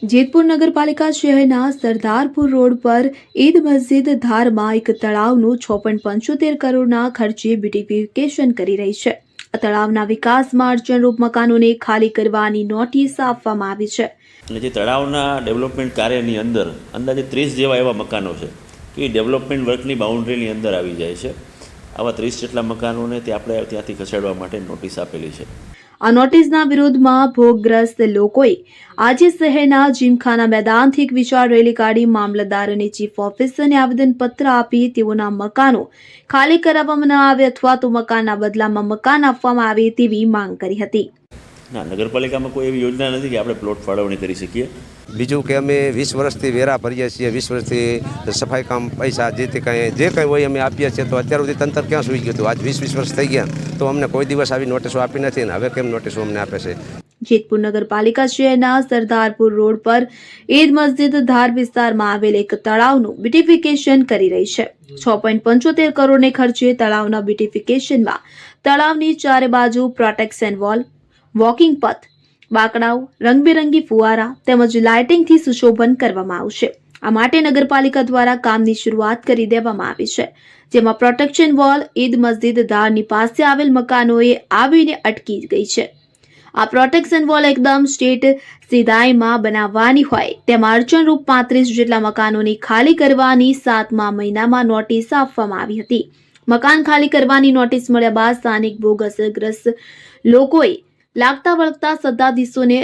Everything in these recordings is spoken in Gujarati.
જેતપુર નગરપાલિકા શહેરના સરદારપુર રોડ પર ઈદ મસ્જિદ ધારમાં એક તળાવનું છ પંચોતેર કરોડના ખર્ચે બ્યુટિફિકેશન કરી રહી છે. આ તળાવના વિકાસમાં અડચણરૂપ મકાનોને ખાલી કરવાની નોટિસ આપવામાં આવી છે. અને જે તળાવના ડેવલપમેન્ટ કાર્યની અંદર અંદાજે ત્રીસ જેવા એવા મકાનો છે કે એ ડેવલપમેન્ટ વર્કની બાઉન્ડ્રીની અંદર આવી જાય છે. આવા ત્રીસ જેટલા મકાનોને તે આપણે ત્યાંથી ખસેડવા માટે નોટિસ આપેલી છે. આ નોટિસના વિરોધમાં ભોગગ્રસ્ત લોકોએ આજે શહેરના જીમખાના મેદાનથી એક વિશાળ રેલી કાઢી મામલતદાર અને ચીફ ઓફિસરને આવેદનપત્ર આપી તેઓના મકાનો ખાલી કરાવવામાં ન આવે અથવા તો મકાનના બદલામાં મકાન આપવામાં આવે તેવી માંગ કરી હતી. ના નગરપાલિકામાં કોઈ એવી યોજના નથી કે આપણે પ્લોટ ફાળવણી કરી શકીએ. બીજું કે અમે વીસ વર્ષથી વેરા ભરીએ છીએ વીસ વર્ષથી સફાઈ કામ પૈસા જે તે કાંઈ જે કંઈ હોય અમે આપીએ છીએ તો અત્યાર સુધી તંત્ર ક્યાં સુઈ ગયું હતું? આજ વીસ વીસ વર્ષ થઈ ગયા તો અમને કોઈ દિવસ આવી નોટિસો આપી નથી ને? હવે કેમ નોટિસો અમને આપે છે? જેતપુર નગરપાલિકા શહેરના સરદારપુર રોડ પર ઈદ મસ્જિદ ધાર વિસ્તારમાં આવેલ એક તળાવનું બ્યુટિફિકેશન કરી રહી છે. છ પોઈન્ટ પંચોતેર કરોડને ખર્ચે તળાવના બ્યુટિફિકેશનમાં તળાવની ચારે બાજુ પ્રોટેક્શન વોલ વોકિંગ પથ, બાકડાઓ, રંગબેરંગી ફુવારા તેમજ લાઇટિંગથી સુશોભન કરવામાં આવશે. આ માટે નગરપાલિકા દ્વારા કામની શરૂઆત કરી દેવામાં આવી છે, જેમાં પ્રોટેક્શન વોલ, ઈદ મસ્જિદ ધારની પાસે આવેલ મકાનોએ આવીને અટકી ગઈ છે. આ પ્રોટેક્શન વોલ એકદમ સ્ટેટ સિધાઈમાં બનાવવાની હોય, તેમાં અડચણરૂપ પાંત્રીસ જેટલા મકાનોની ખાલી કરવાની સાતમા મહિનામાં નોટિસ આપવામાં આવી હતી. મકાન ખાલી કરવાની નોટિસ મળ્યા બાદ સ્થાનિક ભોગ અસરગ્રસ્ત લોકોએ લાગતા વળગતા સત્તાધીશોને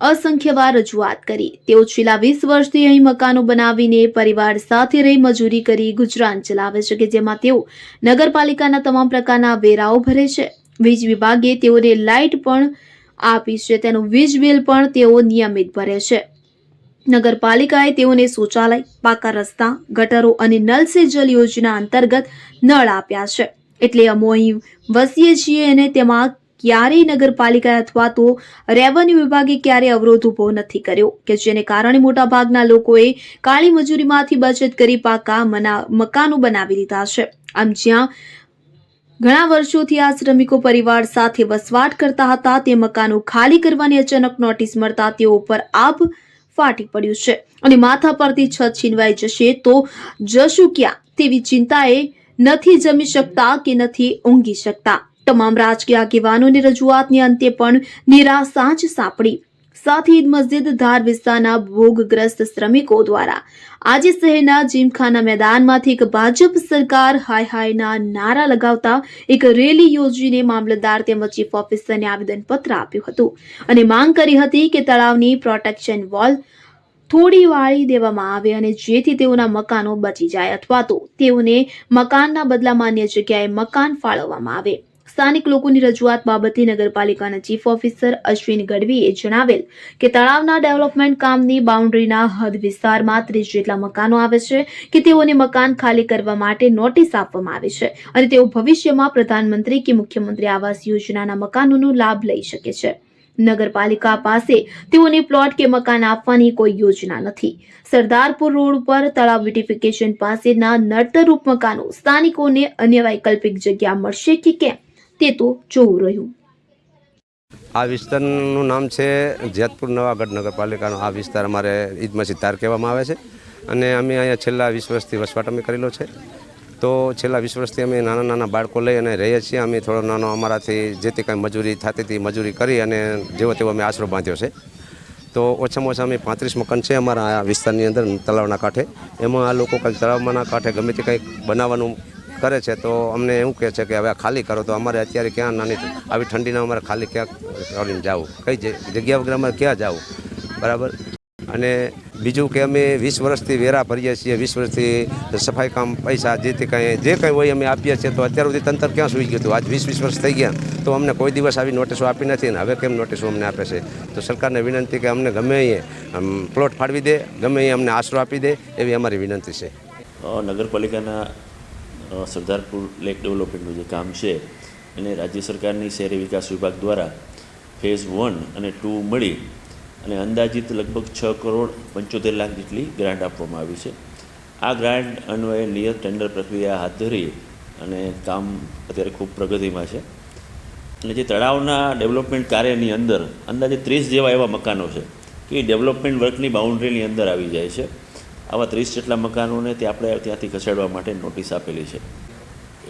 અસંખ્ય વાર રજૂઆત કરી. તેઓ છેલ્લા વીસ વર્ષથી અહીં મકાનો બનાવીને પરિવાર સાથે રહી મજૂરી કરી ગુજરાન ચલાવે છે કે જેમાં તેઓ નગરપાલિકાના તમામ પ્રકારના વેરાઓ ભરે છે. વીજ વિભાગે તેઓને લાઇટ પણ આપી છે. તેનું વીજ બિલ પણ તેઓ નિયમિત ભરે છે. નગરપાલિકાએ તેઓને શૌચાલય, પાકા રસ્તા, ગટરો અને નલ સે જલ યોજના અંતર્ગત નળ આપ્યા છે. એટલે અમો અહીં વસીએ છીએ અને તેમાં ક્યારેય નગરપાલિકા અથવા તો રેવન્યુ વિભાગે ક્યારેય અવરોધ ઊભો નથી કર્યો, કે જેને કારણે મોટાભાગના લોકોએ કાળી મજૂરીમાંથી બચત કરી પાકા મકાનો બનાવી દીધા છે. આમ જ્યાં ઘણા વર્ષોથી આ શ્રમિકો પરિવાર સાથે વસવાટ કરતા હતા, તે મકાનો ખાલી કરવાની અચાનક નોટિસ મળતા તેઓ ઉપર આભ ફાટી પડ્યું છે અને માથા પરથી છત છીનવાઈ જશે તો જશું ક્યાં તેવી ચિંતાએ નથી જમી શકતા કે નથી ઊંઘી શકતા. તમામ રાજકીય આગેવાનોની રજૂઆતની અંતે પણ નિરાશા જ સાંપડી. સાથે ઈદ મસ્જિદ ધાર વિસ્તારના ભોગગ્રસ્ત શ્રમિકો દ્વારા. આજે શહેરના જીમખાના મેદાનમાંથી એક ભાજપ સરકાર હાય હાયના નારા લગાવતા એક રેલી યોજીને મામલતદાર તેમજ ચીફ ઓફિસરને આવેદનપત્ર આપ્યું હતું. અને માંગ કરી હતી કે તળાવની પ્રોટેક્શન વોલ થોડી વાળી દેવામાં આવે અને જેથી તેઓના મકાનો બચી જાય અથવા તો તેઓને મકાનના બદલામાં અન્ય જગ્યાએ મકાન ફાળવવામાં આવે. સ્થાનિક લોકોની રજૂઆત બાબતે નગરપાલિકાના ચીફ ઓફિસર અશ્વિન ગઢવીએ જણાવેલ કે તળાવના ડેવલપમેન્ટ કામની બાઉન્ડ્રીના હદ વિસ્તારમાં ત્રીસ જેટલા મકાનો આવે છે કે તેઓને મકાન ખાલી કરવા માટે નોટિસ આપવામાં આવી છે અને તેઓ ભવિષ્યમાં પ્રધાનમંત્રી કે મુખ્યમંત્રી આવાસ યોજનાના મકાનોનો લાભ લઈ શકે છે. નગરપાલિકા પાસે તેઓને પ્લોટ કે મકાન આપવાની કોઈ યોજના નથી. સરદારપુર રોડ પર તળાવ બ્યુટિફિકેશન પાસેના નડતરરૂપ મકાનો સ્થાનિકોને અન્ય વૈકલ્પિક જગ્યા મળશે કે કેમ? તે તો જોવું રહ્યું. આ વિસ્તારનું નામ છે જેતપુર નવાગઢ નગરપાલિકાનો. આ વિસ્તાર અમારે ઈદ મસ્જિદ ધાર કહેવામાં આવે છે. અને અમે અહીંયા છેલ્લા વીસ વર્ષથી વસવાટ અમે કરેલો છે. તો છેલ્લા વીસ વર્ષથી અમે નાના નાના બાળકો લઈ અને રહીએ છીએ. અમે થોડો નાનો અમારાથી જે તે કાંઈ મજૂરી થતી હતી મજૂરી કરી અને જેવો તેવો અમે આશરો બાંધ્યો છે. તો ઓછામાં ઓછા અમે પાંત્રીસ મકાન છે અમારા આ વિસ્તારની અંદર તળાવના કાંઠે. એમાં આ લોકો કંઈક તળાવમાંના કાંઠે ગમે તે કંઈક બનાવવાનું કરે છે, તો અમને એવું કહે છે કે હવે ખાલી કરો, તો અમારે અત્યારે ક્યાં નાની આવી ઠંડીના અમારે ખાલી ક્યાં કરીને જવું? કઈ જગ્યા વગર અમારે ક્યાં જવું? બરાબર? અને બીજું કે અમે વીસ વર્ષથી વેરા ભરીએ છીએ, વીસ વર્ષથી સફાઈ કામ, પૈસા, જે તે કાંઈ, જે કંઈ હોય અમે આપીએ છીએ, તો અત્યાર સુધી તંત્ર ક્યાં સુઈ ગયું હતું? આજ વીસ વીસ વર્ષ થઈ ગયા, તો અમને કોઈ દિવસ આવી નોટિસો આપી નથી, ને હવે કેમ નોટિસો અમને આપે છે? તો સરકારને વિનંતી કે અમને ગમે અહીંયા પ્લોટ ફાળવી દે, ગમે એ અમને આશરો આપી દે, એવી અમારી વિનંતી છે. નગરપાલિકાના સરદારપુર લેક ડેવલપમેન્ટનું જે કામ છે, એને રાજ્ય સરકારની શહેરી વિકાસ વિભાગ દ્વારા ફેઝ વન અને ટુ મળી અને અંદાજિત લગભગ છ કરોડ પંચોતેર લાખ જેટલી ગ્રાન્ટ આપવામાં આવી છે. આ ગ્રાન્ટ અન્વયે નિયત ટેન્ડર પ્રક્રિયા હાથ ધરી અને કામ અત્યારે ખૂબ પ્રગતિમાં છે. અને જે તળાવના ડેવલપમેન્ટ કાર્યની અંદર અંદાજે ત્રીસ જેવા એવા મકાનો છે, કે ડેવલપમેન્ટ વર્કની બાઉન્ડ્રીની અંદર આવી જાય છે. આવા ત્રીસ જેટલા મકાનોને તે આપણે ત્યાંથી ખસેડવા માટે નોટિસ આપેલી છે.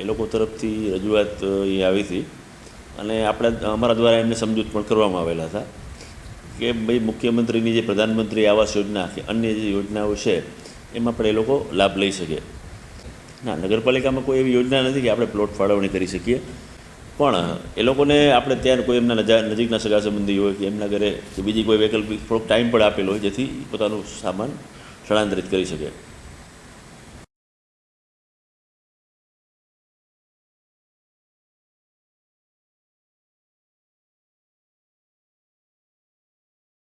એ લોકો તરફથી રજૂઆત એ આવી હતી. અને આપણા, અમારા દ્વારા એમને સમજૂત પણ કરવામાં આવેલા હતા કે ભાઈ મુખ્યમંત્રીની જે પ્રધાનમંત્રી આવાસ યોજના કે અન્ય જે યોજનાઓ છે, એમાં પણ એ લોકો લાભ લઈ શકે. ના, નગરપાલિકામાં કોઈ એવી યોજના નથી કે આપણે પ્લોટ ફાળવણી કરી શકીએ. પણ એ લોકોને આપણે ત્યાં કોઈ એમના નજા, નજીકના સગા સંબંધી હોય કે એમના ઘરે કે બીજી કોઈ વૈકલ્પિક થોડોક ટાઈમ પણ આપેલો હોય જેથી પોતાનું સામાન સ્થળાંતરિત કરી શકે.